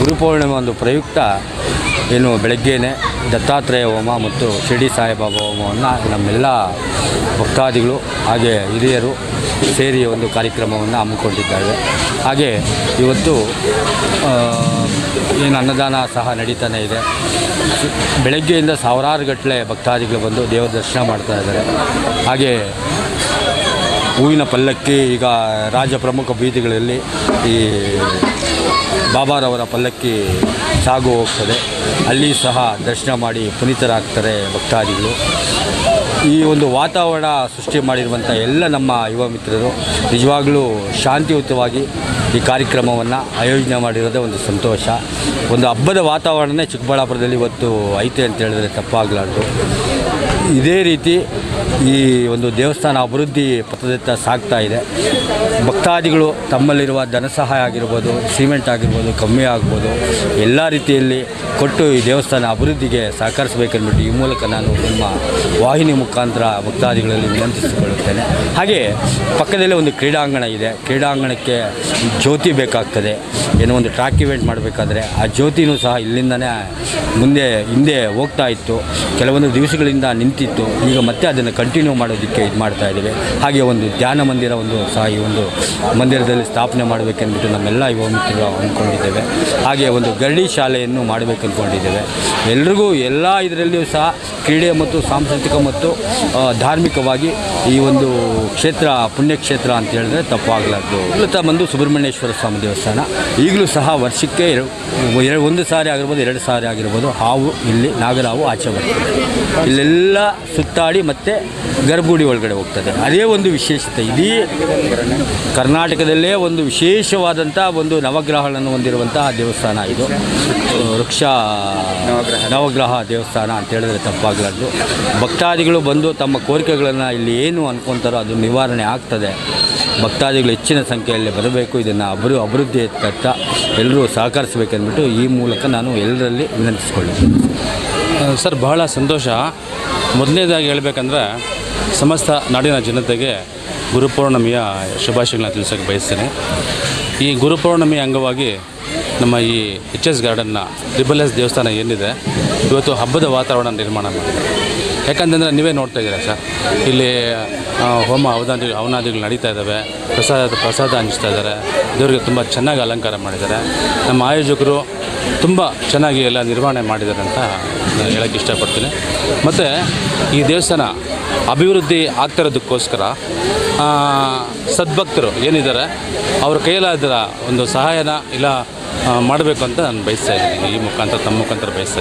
ಗುರುಪೌರ್ಣಿಮೆ ಒಂದು ಪ್ರಯುಕ್ತ ಏನು ಬೆಳಗ್ಗೆನೇ ದತ್ತಾತ್ರೇಯ ಹೋಮ ಮತ್ತು ಶಿರ್ಡಿ ಸಾಯಿಬಾಬಾ ಹೋಮವನ್ನು ನಮ್ಮೆಲ್ಲ ಭಕ್ತಾದಿಗಳು ಹಾಗೆ ಹಿರಿಯರು ಸೇರಿ ಒಂದು ಕಾರ್ಯಕ್ರಮವನ್ನು ಹಮ್ಮಿಕೊಂಡಿದ್ದಾರೆ. ಹಾಗೆ ಇವತ್ತು ಏನು ಅನ್ನದಾನ ಸಹ ನಡೀತಾನೆ ಇದೆ. ಬೆಳಗ್ಗೆಯಿಂದ ಸಾವಿರಾರು ಗಟ್ಟಲೆ ಭಕ್ತಾದಿಗಳು ಬಂದು ದೇವರ ದರ್ಶನ ಮಾಡ್ತಾ ಇದ್ದಾರೆ. ಹಾಗೆ ಹೂವಿನ ಪಲ್ಲಕ್ಕಿ, ಈಗ ರಾಜ್ಯ ಪ್ರಮುಖ ಬೀದಿಗಳಲ್ಲಿ ಈ ಬಾಬಾರವರ ಪಲ್ಲಕ್ಕಿ ಸಾಗು ಹೋಗ್ತದೆ. ಅಲ್ಲಿ ಸಹ ದರ್ಶನ ಮಾಡಿ ಪುನೀತರಾಗ್ತಾರೆ ಭಕ್ತಾದಿಗಳು. ಈ ಒಂದು ವಾತಾವರಣ ಸೃಷ್ಟಿ ಮಾಡಿರುವಂಥ ಎಲ್ಲ ನಮ್ಮ ಯುವ ಮಿತ್ರರು, ನಿಜವಾಗಲೂ ಶಾಂತಿಯುತವಾಗಿ ಈ ಕಾರ್ಯಕ್ರಮವನ್ನು ಆಯೋಜನೆ ಮಾಡಿರೋದೇ ಒಂದು ಸಂತೋಷ. ಒಂದು ಹಬ್ಬದ ವಾತಾವರಣನೇ ಚಿಕ್ಕಬಳ್ಳಾಪುರದಲ್ಲಿ ಇವತ್ತು ಐತೆ ಅಂತ ಹೇಳಿದ್ರೆ ತಪ್ಪಾಗಲಾರ್ದು. ಇದೇ ರೀತಿ ಈ ಒಂದು ದೇವಸ್ಥಾನ ಅಭಿವೃದ್ಧಿ ಪಥದತ್ತ ಸಾಗ್ತಾ ಇದೆ. ಭಕ್ತಾದಿಗಳು ತಮ್ಮಲ್ಲಿರುವ ಧನ ಸಹಾಯ ಆಗಿರ್ಬೋದು, ಸಿಮೆಂಟ್ ಆಗಿರ್ಬೋದು, ಕಮ್ಮಿ ಆಗ್ಬೋದು, ಎಲ್ಲ ರೀತಿಯಲ್ಲಿ ಕೊಟ್ಟು ಈ ದೇವಸ್ಥಾನ ಅಭಿವೃದ್ಧಿಗೆ ಸಹಕರಿಸಬೇಕೆಂದ್ಬಿಟ್ಟು ಈ ಮೂಲಕ ನಾನು ನಿಮ್ಮ ವಾಹಿನಿ ಮುಖಾಂತರ ಭಕ್ತಾದಿಗಳಲ್ಲಿ ವಿನಂತಿಸಿಕೊಳ್ಳುತ್ತೇನೆ. ಹಾಗೆ ಪಕ್ಕದಲ್ಲೇ ಒಂದು ಕ್ರೀಡಾಂಗಣ ಇದೆ. ಕ್ರೀಡಾಂಗಣಕ್ಕೆ ಜ್ಯೋತಿ ಬೇಕಾಗ್ತದೆ. ಏನೋ ಒಂದು ಟ್ರ್ಯಾಕ್ ಇವೆಂಟ್ ಮಾಡಬೇಕಾದ್ರೆ ಆ ಜ್ಯೋತಿನೂ ಸಹ ಇಲ್ಲಿಂದನೇ ಮುಂದೆ, ಹಿಂದೆ ಹೋಗ್ತಾ ಇತ್ತು. ಕೆಲವೊಂದು ದಿವಸಗಳಿಂದ ನಿಂತಿತ್ತು. ಈಗ ಮತ್ತೆ ಅದನ್ನು ಕಂಟಿನ್ಯೂ ಮಾಡೋದಕ್ಕೆ ಇದು ಮಾಡ್ತಾ ಇದ್ದೇವೆ. ಹಾಗೆ ಒಂದು ಧ್ಯಾನ ಮಂದಿರ ಒಂದು ಸಹ ಈ ಒಂದು ಮಂದಿರದಲ್ಲಿ ಸ್ಥಾಪನೆ ಮಾಡಬೇಕೆಂದ್ಬಿಟ್ಟು ನಮ್ಮೆಲ್ಲ ಯುವ ಮಿತ್ರರು ಅಂದ್ಕೊಂಡಿದ್ದೇವೆ. ಹಾಗೆ ಒಂದು ಗರಡಿ ಶಾಲೆಯನ್ನು ಮಾಡಬೇಕು ಅಂದ್ಕೊಂಡಿದ್ದೇವೆ. ಎಲ್ರಿಗೂ ಎಲ್ಲ ಇದರಲ್ಲಿಯೂ ಸಹ ಕ್ರೀಡೆ ಮತ್ತು ಸಾಂಸ್ಕೃತಿಕ ಮತ್ತು ಧಾರ್ಮಿಕವಾಗಿ ಈ ಒಂದು ಕ್ಷೇತ್ರ, ಪುಣ್ಯಕ್ಷೇತ್ರ ಅಂತ ಹೇಳಿದ್ರೆ ತಪ್ಪಾಗಲಾರ್ದು. ಮೂಲತಃ ಬಂದು ಸುಬ್ರಹ್ಮಣ್ಯೇಶ್ವರ ಸ್ವಾಮಿ ದೇವಸ್ಥಾನ. ಈಗಲೂ ಸಹ ವರ್ಷಕ್ಕೆ ಒಂದು ಸಾರಿ ಆಗಿರ್ಬೋದು, ಎರಡು ಸಾರಿ ಆಗಿರ್ಬೋದು ಹಾವು ಇಲ್ಲಿ ನಾಗರಾವು ಆಚೆ ಬರ್ತದೆ. ಇಲ್ಲೆಲ್ಲ ಸುತ್ತಾಡಿ ಮತ್ತೆ ಗರ್ಭಗುಡಿ ಒಳಗಡೆ ಹೋಗ್ತದೆ. ಅದೇ ಒಂದು ವಿಶೇಷತೆ. ಇಡೀ ಕರ್ನಾಟಕದಲ್ಲೇ ಒಂದು ವಿಶೇಷವಾದಂಥ ಒಂದು ನವಗ್ರಹಗಳನ್ನು ಹೊಂದಿರುವಂತಹ ದೇವಸ್ಥಾನ ಇದು. ವೃಕ್ಷ, ನವಗ್ರಹ ದೇವಸ್ಥಾನ ಅಂತ ಹೇಳಿದ್ರೆ ತಪ್ಪಾಗಲಾರ್ದು. ಭಕ್ತಾದಿಗಳು ಬಂದು ತಮ್ಮ ಕೋರಿಕೆಗಳನ್ನು ಇಲ್ಲಿ ಏನು ಅಂದ್ಕೊತಾರೋ ಅದು ನಿವಾರಣೆ ಆಗ್ತದೆ. ಭಕ್ತಾದಿಗಳು ಹೆಚ್ಚಿನ ಸಂಖ್ಯೆಯಲ್ಲಿ ಬರಬೇಕು. ಇದನ್ನು ಅಭಿವೃ ಅಭಿವೃದ್ಧಿ ತತ್ತ ಎಲ್ಲರೂ ಸಹಕರಿಸಬೇಕಂದ್ಬಿಟ್ಟು ಈ ಮೂಲಕ ನಾನು ಎಲ್ಲರಲ್ಲಿ ವಿನಂತಿಸ್ಕೊಳ್ಳಿ ಸರ್, ಬಹಳ ಸಂತೋಷ. ಮೊದಲನೇದಾಗಿ ಹೇಳಬೇಕಂದ್ರೆ, ಸಮಸ್ತ ನಾಡಿನ ಜನತೆಗೆ ಗುರುಪೌರ್ಣಮಿಯ ಶುಭಾಶಯಗಳನ್ನ ತಿಳಿಸೋಕ್ಕೆ ಬಯಸ್ತೀನಿ. ಈ ಗುರುಪೌರ್ಣಮಿ ಅಂಗವಾಗಿ ನಮ್ಮ ಈ ಎಚ್ ಎಸ್ ಗಾರ್ಡನ್ನ ತ್ರಿಬಲ್ ಎಸ್ ದೇವಸ್ಥಾನ ಏನಿದೆ, ಇವತ್ತು ಹಬ್ಬದ ವಾತಾವರಣ ನಿರ್ಮಾಣ ಮಾಡಿದೆ. ಯಾಕಂತಂದರೆ ನೀವೇ ನೋಡ್ತಾ ಇದ್ದೀರಾ ಸರ್, ಇಲ್ಲಿ ಹೋಮ ಅವಧಾದಿ ಅವನಾದಿಗಳು ನಡೀತಾ ಇದ್ದಾವೆ, ಪ್ರಸಾದ ಪ್ರಸಾದ ಹಂಚ್ತಾ ಇದ್ದಾರೆ, ದೇವರಿಗೆ ತುಂಬ ಚೆನ್ನಾಗಿ ಅಲಂಕಾರ ಮಾಡಿದ್ದಾರೆ. ನಮ್ಮ ಆಯೋಜಕರು ತುಂಬ ಚೆನ್ನಾಗಿ ಎಲ್ಲ ನಿರ್ವಹಣೆ ಮಾಡಿದ್ದಾರೆ ಅಂತ ನಾನು ಹೇಳೋಕ್ಕೆ ಇಷ್ಟಪಡ್ತೀನಿ. ಮತ್ತು ಈ ದೇವಸ್ಥಾನ ಅಭಿವೃದ್ಧಿ ಆಗ್ತಿರೋದಕ್ಕೋಸ್ಕರ ಸದ್ಭಕ್ತರು ಏನಿದ್ದಾರೆ, ಅವ್ರ ಕೈಯಲ್ಲಾದ ಒಂದು ಸಹಾಯನ ಇಲ್ಲ ಮಾಡಬೇಕು ಅಂತ ನಾನು ಬಯಸ್ತಾ ಇದ್ದೀನಿ. ಈ ಮುಖಾಂತರ, ತಮ್ಮ ಮುಖಾಂತರ ಬಯಸ್ತಾ